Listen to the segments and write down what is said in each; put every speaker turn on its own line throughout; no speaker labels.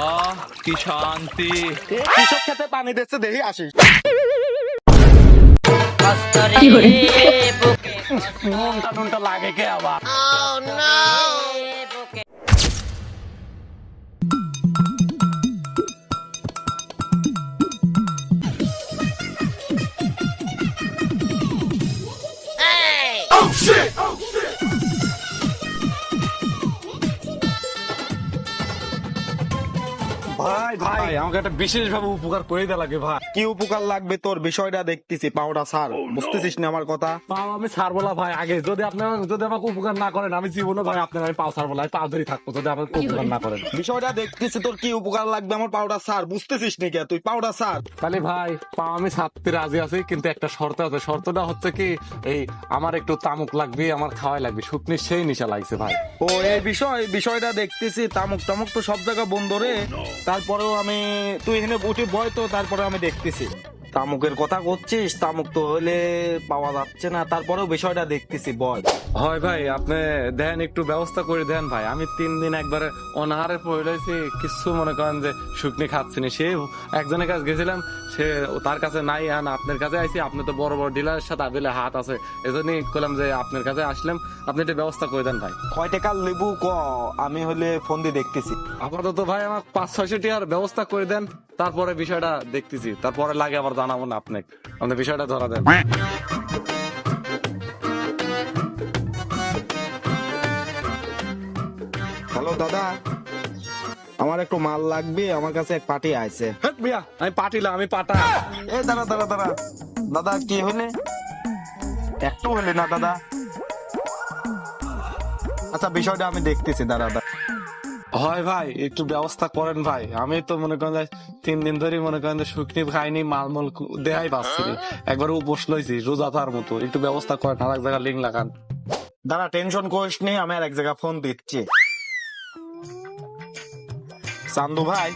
আহ কি শান্তি।
কৃষক খেতে পানি দিচ্ছে দেখি আসিস। নুনটা নুনটা লাগে কে আবার? ভাই ভাই আমাকে একটা বিশেষ ভাবে উপকার করে দেওয়া লাগে ভাই।
কি উপকার লাগবে তোর? বিষয়টা দেখতেছি পাউডা স্যার বুঝতেছিস না আমার কথা?
পাও আমি ছাড়বো না ভাই আগে। যদি আপনি আমাকে- যদি আমাকে উপকার না করেন আমি জীবনে ভাই আপনার আমি পাও ছাড়বো না আমি পাও ধরে থাকব যদি আমাকে উপকার না করেন।
বিষয়টা দেখতেছি তোর কি উপকার লাগবে আমার বুঝতেছিস নাকি তুই
তাহলে ভাই পাও আমি ছাড়তে রাজি আছি কিন্তু একটা শর্ত আছে। শর্তটা হচ্ছে কি এই আমার একটু তামুক লাগবে আমার খাওয়াই লাগবে। শুকনি সেই নিশা লাগছে ভাই।
ও এই বিষয় বিষয়টা দেখতেছি তামুক টামুক তো সব জায়গা বন্ধ রে। তারপরেও আমি তুই এখানে উঠে বয় তো তারপরে আমি দেখতেছি। তামুকের কথা করছিস তামুক তো হলে পাওয়া যাচ্ছে না। তারপরেও বিষয়টা দেখতেছি বয়
হয় ভাই আপনি দেন একটু ব্যবস্থা করে দেন ভাই। আমি তিন দিন একবারে অনাহারে পড়ে রয়েছি। কিছু মনে করেন যে শুকনি খাচ্ছি না। সে একজনের কাছে গেছিলাম সে তার কাছে নাই আন আপনার কাছে আইছি। আপনি তো বড় বড় ডিলারের সাথে আবেলে হাত আছে। এজন্যই করলাম যে আপনার কাছে আসলাম। আপনি একটু ব্যবস্থা করে দেন ভাই।
কয় টাকার লেবু ক? আমি হলে ফোন দিয়ে দেখতেছি।
আপাতত ভাই আমার পাঁচ ছয়শো টিয়ার ব্যবস্থা করে দেন। তারপরে বিষয়টা দেখতেছি। তারপরে লাগে আবার জানাব না আপনাকে। আপনি বিষয়টা ধরা দেন।
হ্যালো দাদা। আমার একটু মাল লাগবে আমার কাছে এক পার্টি আছে।
হেৎ মিয়া, আমি পাটিলাম আমি পাটা।
এ দাঁড়া দাঁড়া দাঁড়া। দাদা কি হলে একটু হলে না দাদা। আচ্ছা বিষয়টা আমি দেখতেছি দাঁড়া দাঁড়া।
হয় ভাই একটু ব্যবস্থা করেন ভাই। আমি তো মনে করেন তিন দিন ধরে মনে করেন শুকনি খাইনি মালমল দেহাই পাচ্ছি। একবার উপোস লইছি রোজা তার মতো। একটু ব্যবস্থা করেন আর এক জায়গায় লিঙ্ক লাগান।
দাঁড়া টেনশন করিস নি আমি আর এক জায়গা ফোন দিচ্ছি। চান্দু ভাই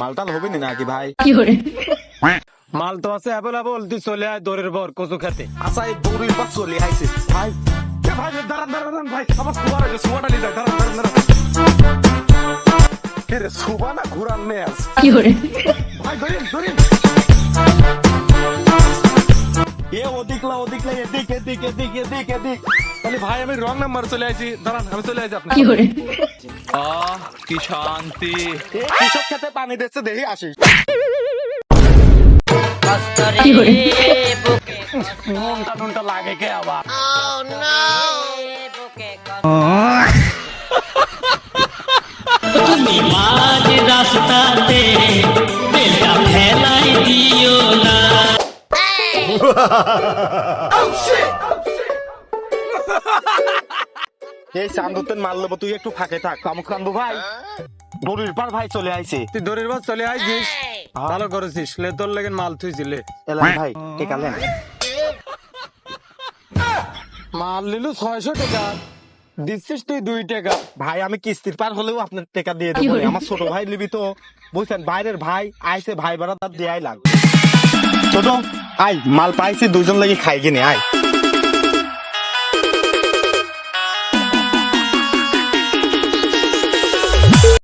মালটাল হবে নি নাকি ভাই?
মাল তো আছে অ্যাভেলেবল তুই চলে আয় দৌড়ের বর কচু খেতে।
আচ্ছা এই দৌড়ির পর চলে আইছে। ভাই
ভাই দাঁড়ান দাঁড়ান ভাই আমার সুবার আছে সুবাটা নিয়ে যায় দাঁড়ান দাঁড়ান দাঁড়ান। এ রে সুবা না ঘুরান মেয়াজ ভাই ধরিন ধরিন।
এ ওদিক লা ওদিক লা এদিক এদিক এদিক এদিক এদিক।
তাহলে ভাই আমি রং নাম্বার চলে আসি দাঁড়ান আমি চলে আসি আপনি
আহ কি শান্তি।
এ কৃষক খেতে পানি দিচ্ছে দেখি আসিস।
নুনটা নুনটা লাগে কে আবার?
তুমি মাঝ রাস্তাতে বেলা ফেলাই দিও না
এই চান্দুতেন তুই একটু ফাঁকে থাক কামুক চান্দু ভাই। দড়ির পার ভাই চলে আইছে।
তুই দৌড়ের বর চলে আসিস ভালো করেছিস লে তোর লেগে মাল থুইছিলে
এলাম ভাই টেকালেন
মাল নিলু ছয়শো টাকা দিচ্ছিস তুই দুই টাকা।
ভাই আমি কিস্তির পার হলেও আপনার টাকা দিয়ে দেবো আমার ছোট ভাই লিবি তো। বুঝছেন বাইরের ভাই আইসে ভাই ভাড়া তার দেয়াই লাগবে। ছোট আই মাল পাইছি দুজন লাগি খাই কিনে আয়।